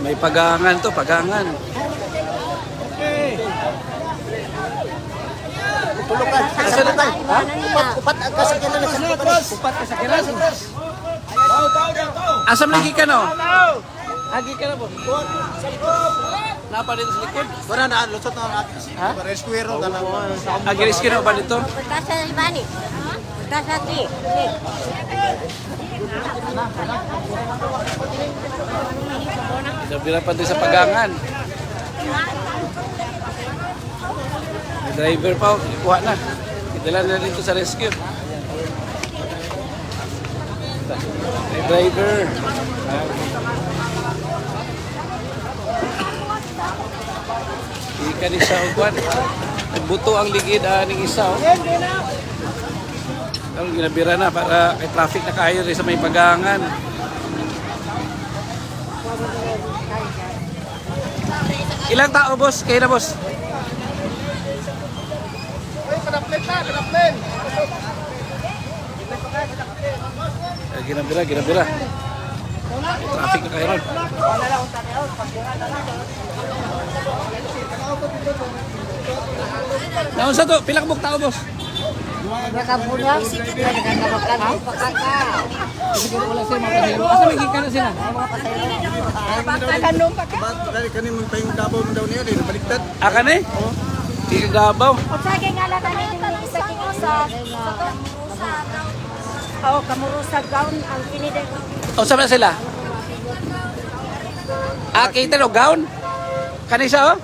May pagangan to, pagangan. Tulukan. Kasi na tayo. Ha? Upat, upat ang kasakyan na sa panis. Upat ka. Asam lagi ka no? Agi ka na po. Napa dito sa likod? Wala na, lusot na ang Ha? Rescuer na lang. Agi riski na ba dito? Pagkasa ni Bani. Pagkasa ti. Sabira pa din sa pagangan. May driver pa, ikuha na. Idala na dito sa rescue. May driver. Ika ni siya ugwan. Nagbuto ang ligid ah, ning isa. Oh. Ang ginabira na para kay traffic na kayo sa may pagangan. Ilang tao boss? Kayo na boss? Eh, ginabira, ginabira. Traffic na kayo ron. Naon sa to? Pilang buk tao boss? Nakabulag. Nagkakabakan. Pakaka. Wala siya mga pasahero. Asa may gikan na sila? Pakakanong paka. Ba't dali kanin mo tayong dabaw mo daw niya, di baliktad. Akan eh? Di ka gabaw. O sa akin nga lang isa king usa. Oh, kamurusag gown ang kiniday. O saan na sila? Ah, kita no, gown? Kanisa oh?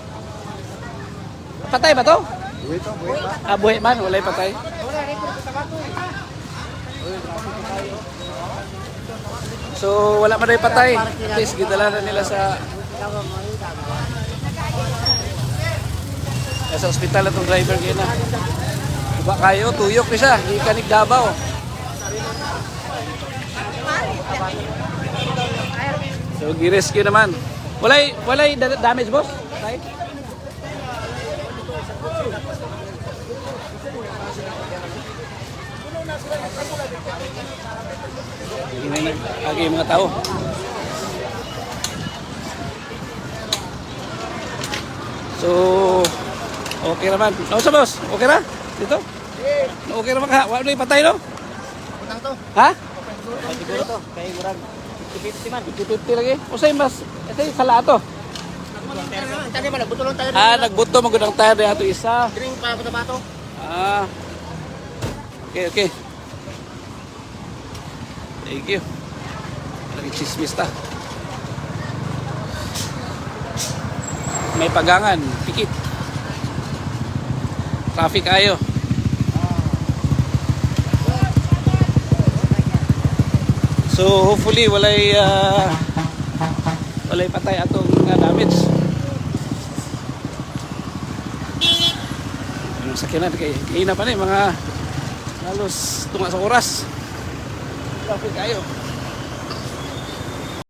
Patay ba to? Ah, buhay man, walay patay. So, wala man na yung patay. At least, gidala na nila sa sa ospital na itong driver ngayon na. Iba kayo, tuyok. Hindi ka nigdabaw. So, gi-rescue naman. Walay, walay da- damage, boss? Tay? Hindi na nag-agi yung mga tao. So, okay naman. No, sa boss? Okay na? Dito? Okay naman ka? Wala na patay, no? Utang to. Ha? Siguro to. Kaya murag 50-50 man. 50 lagi. O sa'yo mas, ito yung sala to. Ah, nagbuto magandang tayo na ito isa. Kiring pa pa to. Ah. Okay, okay. Thank you. Lagi chismis ta. May pagangan, pikit. Traffic ayo. So hopefully walay ah, walay patay atong uh, damage. Yung sakyanan kay kay na pa ni mga halos tunga sa oras. Traffic ayo.